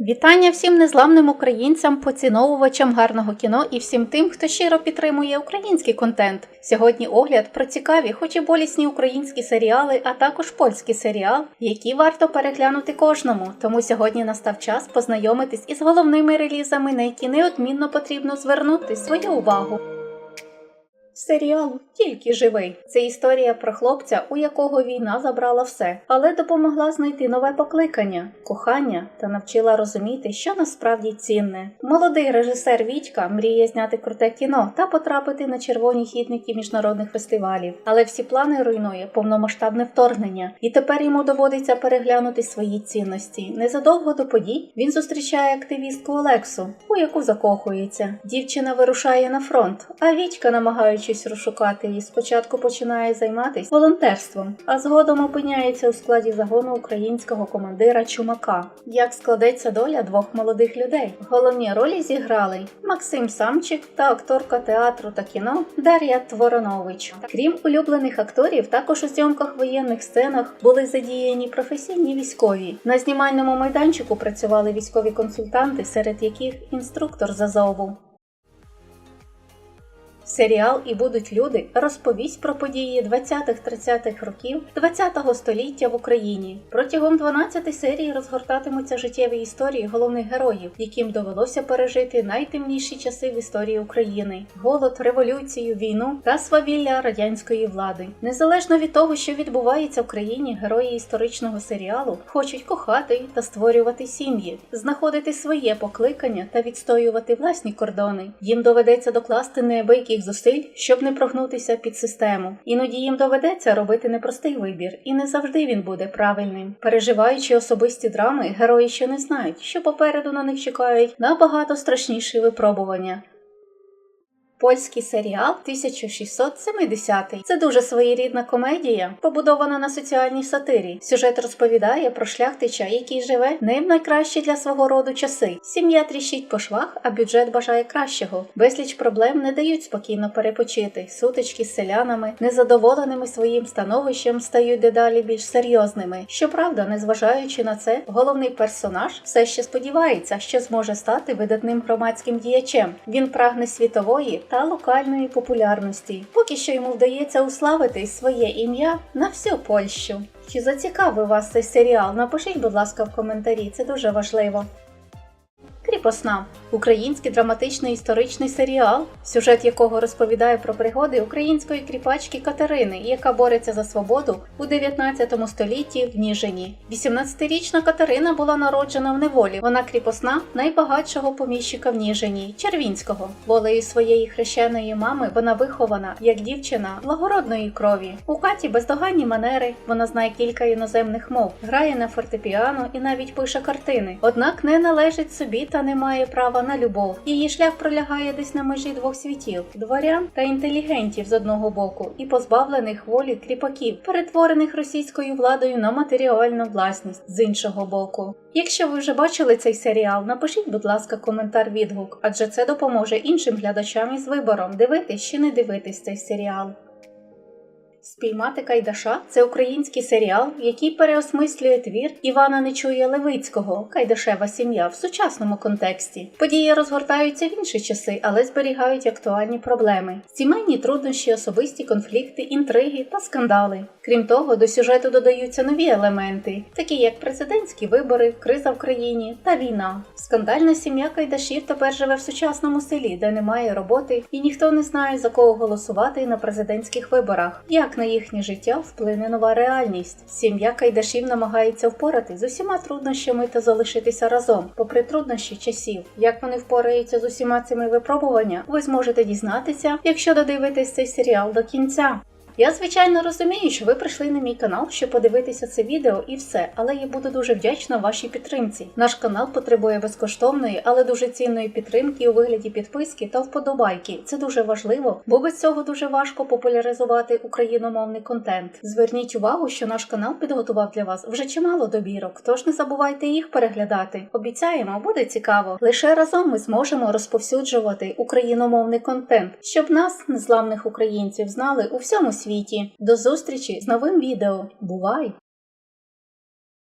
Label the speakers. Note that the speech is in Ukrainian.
Speaker 1: Вітання всім незламним українцям, поціновувачам гарного кіно і всім тим, хто щиро підтримує український контент. Сьогодні огляд про цікаві, хоч і болісні українські серіали, а також польський серіал, які варто переглянути кожному. Тому сьогодні настав час познайомитись із головними релізами, на які неодмінно потрібно звернути свою увагу. Серіал тільки живий. Це історія про хлопця, у якого війна забрала все, але допомогла знайти нове покликання, кохання та навчила розуміти, що насправді цінне. Молодий режисер Вітька мріє зняти круте кіно та потрапити на червоні хідники міжнародних фестивалів, але всі плани руйнує повномасштабне вторгнення, і тепер йому доводиться переглянути свої цінності. Незадовго до подій він зустрічає активістку Олексу, у яку закохується. Дівчина вирушає на фронт, а Вітька, намагаючись розшукати її, спочатку починає займатися волонтерством, а згодом опиняється у складі загону українського командира Чумака. Як складеться доля двох молодих людей? Головні ролі зіграли Максим Самчик та акторка театру та кіно Дар'я Творонович. Крім улюблених акторів, також у зйомках воєнних сценах були задіяні професійні військові. На знімальному майданчику працювали військові консультанти, серед яких інструктор з Азову. Серіал і будуть люди розповість про події 20-30-х років 20-го століття в Україні. Протягом 12 серій розгортатимуться життєві історії головних героїв, яким довелося пережити найтемніші часи в історії України: голод, революцію, війну та свавілля радянської влади. Незалежно від того, що відбувається в країні, герої історичного серіалу хочуть кохати та створювати сім'ї, знаходити своє покликання та відстоювати власні кордони. Їм доведеться докласти неабияких зусиль, щоб не прогнутися під систему. Іноді їм доведеться робити непростий вибір, і не завжди він буде правильним. Переживаючи особисті драми, герої ще не знають, що попереду на них чекають набагато страшніші випробування. Польський серіал 1670. Це дуже своєрідна комедія, побудована на соціальній сатирі. Сюжет розповідає про шляхтича, який живе в найкращі для свого роду часи. Сім'я тріщить по швах, а бюджет бажає кращого. Безліч проблем не дають спокійно перепочити. Сутички з селянами, незадоволеними своїм становищем, стають дедалі більш серйозними. Щоправда, незважаючи на це, головний персонаж все ще сподівається, що зможе стати видатним громадським діячем. Він прагне світової та локальної популярності. Поки що йому вдається уславити своє ім'я на всю Польщу. Чи зацікавив вас цей серіал? Напишіть, будь ласка, в коментарі, це дуже важливо. Кріпосна український драматичний історичний серіал, сюжет якого розповідає про пригоди української кріпачки Катерини, яка бореться за свободу у 19 столітті в Ніжині. 18-річна Катерина була народжена в неволі. Вона кріпосна найбагатшого поміщика в Ніжині Червінського. Волею своєї хрещеної мами вона вихована як дівчина благородної крові. У Каті бездоганні манери. Вона знає кілька іноземних мов, грає на фортепіано і навіть пише картини. Однак не належить собі та не має права на любов. Її шлях пролягає десь на межі двох світів: дворян та інтелігентів з одного боку, і позбавлених волі кріпаків, перетворених російською владою на матеріальну власність з іншого боку. Якщо ви вже бачили цей серіал, напишіть, будь ласка, коментар відгук, адже це допоможе іншим глядачам із вибором дивитись чи не дивитись цей серіал. Спіймати Кайдаша це український серіал, який переосмислює твір Івана Нечуя Левицького Кайдашева сім'я в сучасному контексті. Події розгортаються в інші часи, але зберігають актуальні проблеми: сімейні труднощі, особисті конфлікти, інтриги та скандали. Крім того, до сюжету додаються нові елементи, такі як президентські вибори, криза в країні та війна. Скандальна сім'я Кайдашів тепер живе в сучасному селі, де немає роботи, і ніхто не знає за кого голосувати на президентських виборах. Як на їхнє життя вплине нова реальність. Сім'я Кайдашів намагається впорати з усіма труднощами та залишитися разом, попри труднощі часів. Як вони впораються з усіма цими випробуваннями, ви зможете дізнатися, якщо додивитесь цей серіал до кінця. Я звичайно розумію, що ви прийшли на мій канал, щоб подивитися це відео і все, але я буду дуже вдячна вашій підтримці. Наш канал потребує безкоштовної, але дуже цінної підтримки у вигляді підписки та вподобайки. Це дуже важливо, бо без цього дуже важко популяризувати україномовний контент. Зверніть увагу, що наш канал підготував для вас вже чимало добірок, тож не забувайте їх переглядати. Обіцяємо, буде цікаво. Лише разом ми зможемо розповсюджувати україномовний контент, щоб нас, незламних українців, знали у всьому світі. До зустрічі з новим відео. Бувай!